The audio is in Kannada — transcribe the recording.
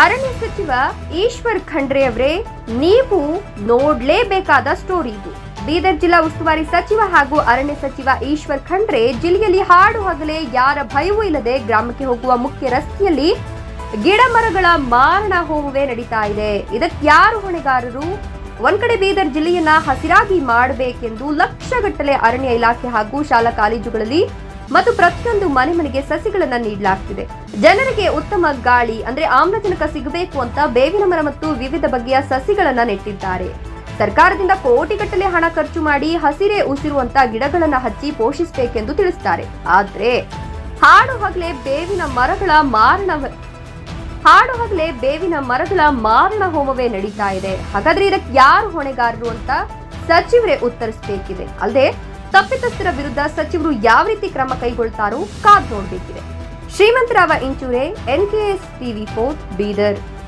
ಅರಣ್ಯ ಸಚಿವ ಈಶ್ವರ್ ಖಂಡ್ರೆ ಅವರೇ, ನೀವು ನೋಡ್ಲೇಬೇಕಾದ ಸ್ಟೋರಿ ಇದು. ಬೀದರ್ ಜಿಲ್ಲಾ ಉಸ್ತುವಾರಿ ಸಚಿವ ಹಾಗೂ ಅರಣ್ಯ ಸಚಿವ ಈಶ್ವರ್ ಖಂಡ್ರೆ ಜಿಲ್ಲೆಯಲ್ಲಿ ಹಾಡು ಹಗಲೇ ಯಾರ ಭಯವೂ ಇಲ್ಲದೆ ಗ್ರಾಮಕ್ಕೆ ಹೋಗುವ ಮುಖ್ಯ ರಸ್ತೆಯಲ್ಲಿ ಗಿಡ ಮರಗಳ ಮಾರಣ ಹೋಮವೇ ನಡೀತಾ ಇದೆ. ಇದಕ್ಕೆ ಯಾರು ಹೊಣೆಗಾರರು? ಒಂದ್ ಕಡೆ ಬೀದರ್ ಜಿಲ್ಲೆಯನ್ನ ಹಸಿರಾಗಿ ಮಾಡಬೇಕೆಂದು ಲಕ್ಷಗಟ್ಟಲೆ ಅರಣ್ಯ ಇಲಾಖೆ ಹಾಗೂ ಶಾಲಾ ಕಾಲೇಜುಗಳಲ್ಲಿ ಮತ್ತು ಪ್ರತಿಯೊಂದು ಮನೆ ಮನೆಗೆ ಸಸಿಗಳನ್ನ ನೀಡಲಾಗ್ತಿದೆ. ಜನರಿಗೆ ಉತ್ತಮ ಗಾಳಿ, ಅಂದ್ರೆ ಆಮ್ಲಜನಕ ಸಿಗಬೇಕು ಅಂತ ಬೇವಿನ ಮರ ಮತ್ತು ವಿವಿಧ ಬಗೆಯ ಸಸಿಗಳನ್ನ ನೆಟ್ಟಿದ್ದಾರೆ. ಸರ್ಕಾರದಿಂದ ಕೋಟಿಗಟ್ಟಲೆ ಹಣ ಖರ್ಚು ಮಾಡಿ ಹಸಿರೇ ಉಸಿರುವಂತ ಗಿಡಗಳನ್ನ ಹಚ್ಚಿ ಪೋಷಿಸಬೇಕೆಂದು ತಿಳಿಸ್ತಾರೆ. ಆದ್ರೆ, ಹಾಡು ಹಗಲೇ ಬೇವಿನ ಮರಗಳ ಮಾರಣ ಹಾಡು ಹಗಲೇ ಬೇವಿನ ಮರಗಳ ಮಾರಣ ಹೋಮವೇ ನಡೀತಾ ಇದೆ. ಹಾಗಾದ್ರೆ ಇದಕ್ಕೆ ಯಾರು ಹೊಣೆಗಾರರು ಅಂತ ಸಚಿವರೇ ಉತ್ತರಿಸಬೇಕಿದೆ. ಅಲ್ಲದೆ ತಪ್ಪಿತಸ್ಥರ ವಿರುದ್ಧ ಸಚಿವರು ಯಾವ ರೀತಿ ಕ್ರಮ ಕೈಗೊಳ್ತಾರೋ ಕಾದ್ ನೋಡಬೇಕಿದೆ. Shrimantrao Inchure NKS TV four Bidar.